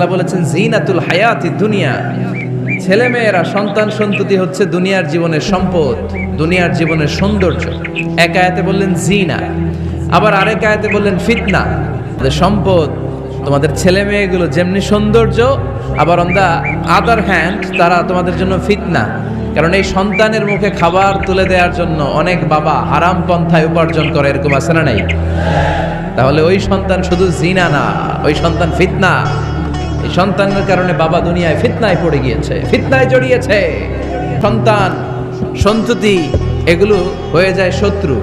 আল্লাহ বলেছেন, জিনাতুল হায়াতি দুনিয়া। ছেলে মেয়েরা সন্তান সন্ততি হচ্ছে দুনিয়ার জীবনের সম্পদ, দুনিয়ার জীবনের সৌন্দর্য। এক আয়াতে বললেন, জিনা। আবার আরেক আয়াতে বললেন, ফিতনা। সম্পদ, তোমাদের ছেলে মেয়েগুলো যেমনি সৌন্দর্য, আবার অন দা আদার হ্যান্ড তারা তোমাদের জন্য ফিতনা। কারণ এই সন্তানের মুখে খাবার তুলে দেওয়ার জন্য অনেক বাবা হারাম পন্থায় উপার্জন করে, এরকম আছে না নাই? তাহলে ওই সন্তান শুধু জিনা না, ওই সন্তান ফিতনা। এই সন্তানের কারণে বাবা দুনিয়ায় ফিতনায় পড়ে গিয়েছে, ফিতনায় জড়িয়েছে। সন্তান, সন্ততি, এগুলো হয়ে যায় শত্রু,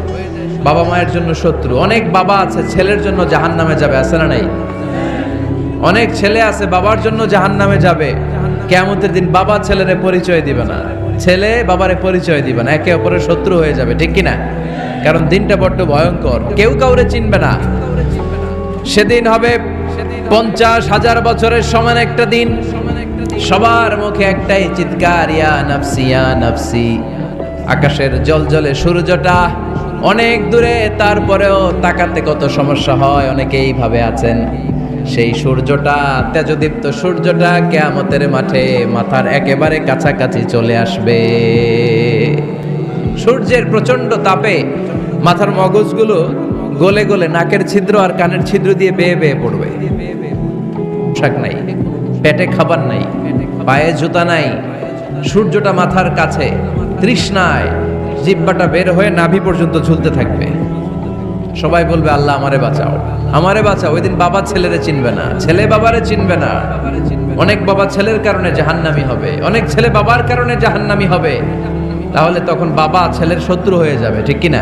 বাবা মায়ের জন্য শত্রু। অনেক বাবা আছে, ছেলের জন্য জাহান নামে যাবে, আছে না নাই? অনেক ছেলে আছে, বাবার জন্য জাহান নামে যাবে। কেমতের দিন বাবা ছেলেরে পরিচয় দিবে না। ছেলে বাবারে পরিচয় দিবে না, একে অপরের শত্রু হয়ে যাবে, ঠিক কিনা? কারণ দিনটা বড্ড ভয়ঙ্কর। কেউ কাউরে চিনবে না। সেদিন হবে পঞ্চাশ হাজার বছরের সমান একটা দিন। সবার মুখে একটাই চিৎকার, ইয়া নাফসি ইয়া নাফসি। আকাশের জল জলে সূর্যটা অনেক দূরে, তারপরেও তাকাতে কত সমস্যা হয় অনেকে এইভাবে আছেন। সেই সূর্যটা, তেজদীপ্ত সূর্যটা কেয়ামতের মাঠে মাথার একেবারে কাছাকাছি চলে আসবে। সূর্যের প্রচণ্ড তাপে মাথার মগজগুলো গলে গলে নাকের ছিদ্র আর কানের ছিদ্র দিয়ে বেয়ে বেয়ে পড়বে। পোশাক নাই, পেটে খাবার নাই, পায়ে জুতা নাই, সূর্যটা মাথার কাছে, তৃষ্ণায় জিব্বাটা বের হয়ে নাভি পর্যন্ত ঝুলতে থাকবে। সবাই বলবে, আল্লাহ আমারে বাঁচাও আমারে বাঁচাও, ওই দিন বাবা ছেলেরে চিনবে না, ছেলে বাবারে চিনবে না। অনেক বাবা ছেলের কারণে জাহান্নামি হবে, অনেক ছেলে বাবার কারণে জাহান্নামি হবে। তাহলে তখন বাবা ছেলের শত্রু হয়ে যাবে, ঠিক কিনা?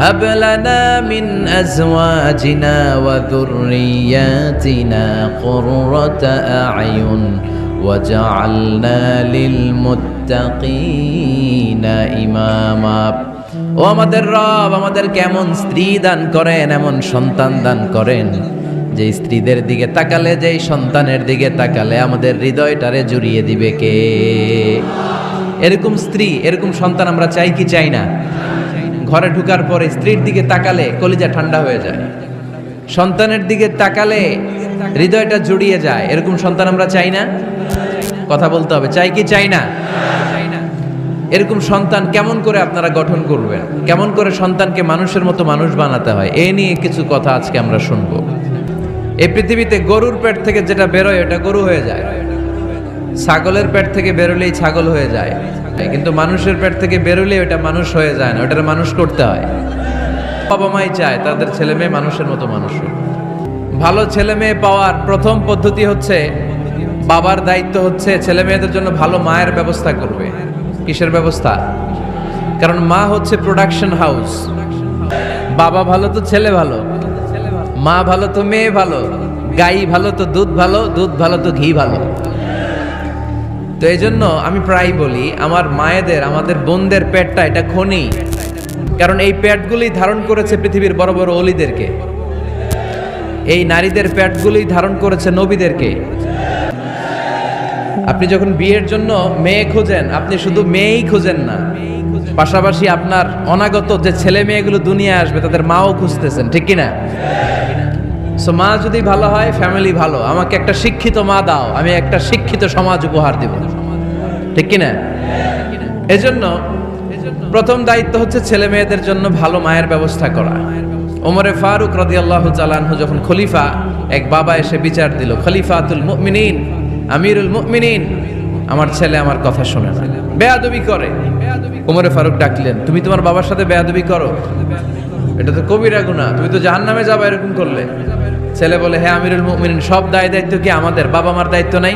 هب لنا من أزواجنا وذرياتنا قرة أعين وجعلنا للمتقين إماما ও আমাদের রব আমাদের কেমন স্ত্রী দান করেন এমন সন্তান দান করেন যে স্ত্রীদের দিকে তাকালে যেই সন্তানের দিকে তাকালে আমাদের হৃদয়টারে জুড়িয়ে দিবে কে এরকম স্ত্রী এরকম সন্তান আমরা চাই কি চাই না ঘরে ঢুকার পরে স্ত্রীর দিকে তাকালে কলিজা ঠান্ডা হয়ে যায়। সন্তানের দিকে তাকালে হৃদয়টা জুড়িয়ে যায়। এরকম সন্তান আমরা চাই না? কথা বলতে হবে। চাই কি চাই না? এরকম সন্তান কেমন করে আপনারা গঠন করবেন? কেমন করে সন্তানকে মানুষের মতো মানুষ বানাতে হয়? এ নিয়ে কিছু কথা আজকে আমরা শুনব। এই পৃথিবীতে গরুর পেট থেকে যেটা বেরোয় এটা গরু হয়ে যায়। ছাগলের পেট থেকে বেরোলেই ছাগল হয়ে যায়। কিন্তু মানুষের পেট থেকে বেরোলে ওটা মানুষ হয়ে যায় না ওটার মানুষ করতে হয়। বাবা মাই চায়, তাদের ছেলে মেয়ে মানুষের মতো মানুষ ভালো ছেলে মেয়ে পাওয়ার প্রথম পদ্ধতি হচ্ছে, বাবার দায়িত্ব হচ্ছে ছেলে মেয়েদের জন্য ভালো মায়ের ব্যবস্থা করবে। কিসের ব্যবস্থা? কারণ মা হচ্ছে প্রোডাকশন হাউস বাবা ভালো তো ছেলে ভালো, মা ভালো তো মেয়ে ভালো, গাই ভালো তো দুধ ভালো দুধ ভালো তো ঘি ভালো। তো এই জন্য আমি প্রায় বলি, আমার মায়েদের, আমাদের বোনদের পেটটা এটা খনি। কারণ এই পেটগুলি ধারণ করেছে পৃথিবীর বড় বড় অলিদেরকে। এই নারীদের পেটগুলি ধারণ করেছে নবীদেরকে। আপনি যখন বিয়ের জন্য মেয়ে খোঁজেন, আপনি শুধু মেয়েই খোঁজেন না। পাশাপাশি আপনার অনাগত যে ছেলে মেয়েগুলো দুনিয়ায় আসবে, তাদের মাও খুঁজতেছেন, ঠিক কিনা? সো মা যদি ভালো হয় ফ্যামিলি ভালো। আমাকে একটা শিক্ষিত মা দাও, আমি একটা শিক্ষিত সমাজ উপহার দেব। ঠিক কিনা? এজন্য প্রথম দায়িত্ব হচ্ছে ছেলে মেয়েদের জন্য ভালো মায়ের ব্যবস্থা করা। ওমরে ফারুক রাদিয়াল্লাহু চালানহু যখন খলিফা, এক বাবা এসে বিচার দিল, খলিফাতুল মুমিনিন, আমিরুল মুমিনিন। আমার ছেলে আমার কথা শোনে না। বেয়াদবি করে। ওমরে ফারুক ডাকলেন, তুমি তোমার বাবার সাথে বেয়াদবি করো? এটা তো কবিরা গুনাহ, তুমি তো জাহান্নামে যাবে এরকম করলে। ছেলে বলে হ্যাঁ আমিরুল মুমিনিন, সব দায় দায়িত্ব কি আমাদের? বাবা মার দায়িত্ব নাই?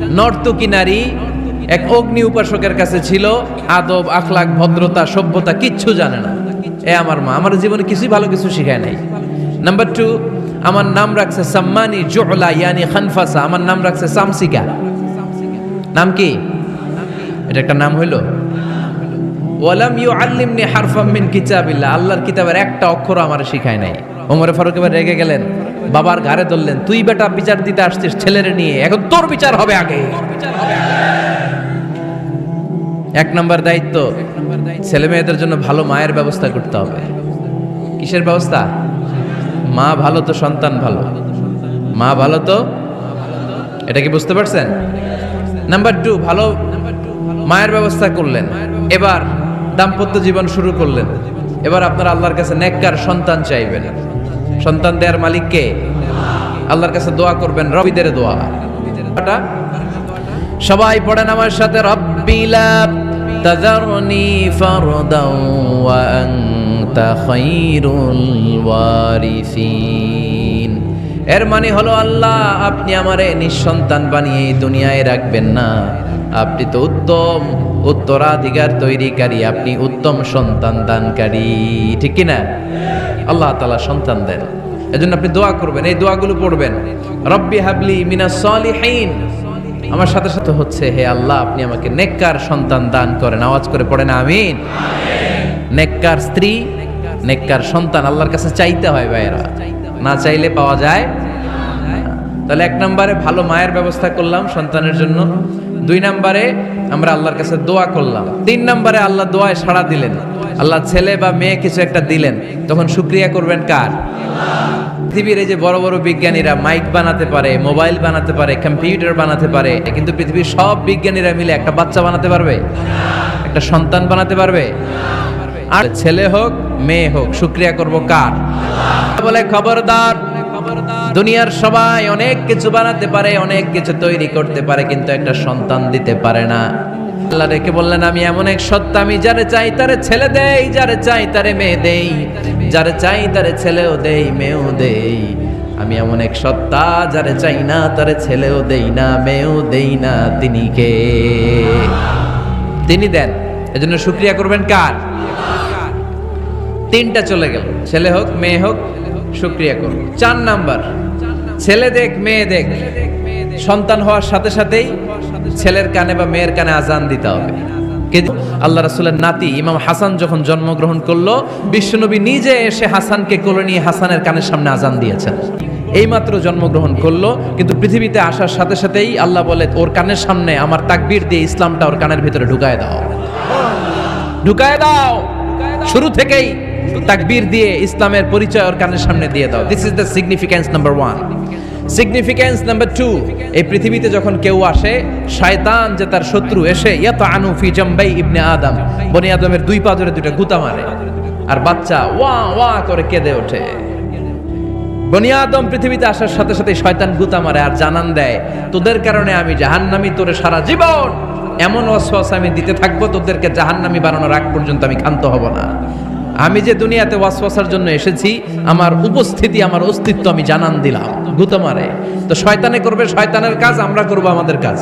নর্তকী নারী, এক অগ্নি উপাসকের কাছে ছিল, আদব আখলাক ভদ্রতা, সভ্যতা, কিচ্ছু জানে না। এ আমার মা, আমার জীবনে কিছুই ভালো কিছু শিখায় নাই। নাম্বার টু আমার নাম রাখছে সাম্মানি জোহলা ইয়ানি খানফাসা, আমার নাম রাখছে সামসিকা। নাম কি? এটা একটা নাম হইল? ওয়ালাম ইউ আল্লিমনি হারফাম মিন আল্লাহর কিতাবের একটা অক্ষর আমার শিখায় নাই। ওমরে ফারুক এবার রেগে গেলেন। বাবার ঘাড়ে ধরলেন, তুই বেটা বিচার দিতে আসছিস ছেলেরে নিয়ে, এখন তোর বিচার হবে আগে। এক নম্বর দায়িত্ব, ছেলে মেয়েদের জন্য ভালো মায়ের ব্যবস্থা করতে হবে। কিসের ব্যবস্থা? মা ভালো তো সন্তান ভালো। মা ভালো তো? এটা কি বুঝতে পারছেন? নাম্বার টু, ভালো মায়ের ব্যবস্থা করলেন। এবার দাম্পত্য জীবন শুরু করলেন। এবার আপনার আল্লাহর কাছে নেককার সন্তান চাইবেন। সন্তান দেওয়ার মালিককে আল্লাহর কাছে দোয়া করবেন, রবিদের দোয়া। সবাই পড়েন আমার সাথে রব্বিলা এর মানে হলো আল্লাহ, আপনি আমারে নিঃসন্তান বানিয়ে দুনিয়ায় রাখবেন না। আপনি তো উত্তম, উত্তরাধিকার তৈরিকারী, আপনি উত্তম সন্তান দানকারী, ঠিক কিনা? আল্লাহ তালা সন্তান দেন। এজন্য আপনি দোয়া করবেন, এই দোয়াগুলো পড়বেন। রব্বি হাবলি মিনা সলিহিন। আমার সাথে সাথে হচ্ছে, হে আল্লাহ, আপনি আমাকে নেককার সন্তান দান করেন। আওয়াজ করে পড়েন, আমিন। নেককার স্ত্রী, নেককার সন্তান আল্লাহর কাছে চাইতে হয় ভাইয়েরা। না চাইলে পাওয়া যায়। তাহলে এক নম্বরে ভালো মায়ের ব্যবস্থা করলাম সন্তানের জন্য। দুই নম্বরে আমরা আল্লাহর কাছে দোয়া করলাম। তিন নম্বরে আল্লাহ দোয়ায় সাড়া দিলেন। আল্লাহ ছেলে বা মেয়ে কিছু একটা দিলেন। তখন শুক্রিয়া করবেন কার? পৃথিবীর এই যে বড় বড় বিজ্ঞানীরা মাইক বানাতে পারে, মোবাইল বানাতে পারে, কম্পিউটার বানাতে পারে কিন্তু পৃথিবীর সব বিজ্ঞানীরা মিলে একটা বাচ্চা বানাতে পারবে? একটা সন্তান বানাতে পারবে? আর ছেলে হোক, মেয়ে হোক, শুক্রিয়া করব কার? বলে, খবরদার দুনিয়ার সবাই অনেক কিছু বানাতে পারে, অনেক কিছু তৈরি করতে পারে, কিন্তু একটা সন্তান দিতে পারে না। আল্লাহ রেখে বললেন, আমি এমন এক সত্তা, আমি যারে চাই তারে ছেলে দেই, যারে চাই তারে মেয়ে দেই, যারে চাই তারে ছেলেও দেই, মেয়েও দেই। আমি এমন এক সত্তা, যারে চাই না তারে ছেলেও দেই না, মেয়েও দেই না তিনি কে? তিনি দেন। এজন্য শুক্রিয়া করবেন কার? তিনটা চলে গেল। ছেলে হোক, মেয়ে হোক শুক্রিয়া করুন চার নাম্বার, ছেলে দেখ, মেয়ে দেখ। সন্তান হওয়ার সাথে সাথেই ছেলের কানে বা মেয়ের কানে আজান দিতে হবে। আল্লাহ রাসুলের নাতি ইমাম হাসান যখন জন্মগ্রহণ করল, বিশ্বনবী নিজে এসে হাসানকে কোলে নিয়ে হাসানের কানের সামনে আজান দিয়েছেন। এইমাত্র জন্মগ্রহণ করল, কিন্তু পৃথিবীতে আসার সাথে সাথেই আল্লাহ বলে, ওর কানের সামনে আমার তাকবীর দিয়ে ইসলামটা ওর কানের ভিতরে ঢুকায় দাও। ঢুকায় দাও। শুরু থেকেই তাকবীর দিয়ে ইসলামের পরিচয় ওর কানের সামনে দিয়ে দাও। This is the significance number one significance number two এই পৃথিবীতে যখন কেউ আসে, শয়তান যে তার শত্রু এসে ইয়াত আনু ফি জাম্বাই ইবনে আদম। বনি আদমের দুই পা ধরে দুইটা গুতা মারে। আর বাচ্চা ওয়া ওয়া করে কেঁদে ওঠে। বনি আদম পৃথিবীতে আসার সাথে সাথে শয়তান গুতা মারে আর জানান দেয়, তোদের কারণে আমি জাহান্নামি, তোরে সারা জীবন এমন ওয়াসওয়াস আমি দিতে থাকব, তোদেরকে জাহান্নামি বানানোর আগ পর্যন্ত আমি ক্ষান্ত হব না। আমি যে দুনিয়াতে ওয়াসওয়াসার জন্য এসেছি, আমার উপস্থিতি, আমার অস্তিত্ব আমি জানান দিলাম। গুতমারে। তো শয়তানে করবে, শয়তানের কাজ, আমরা করব আমাদের কাজ।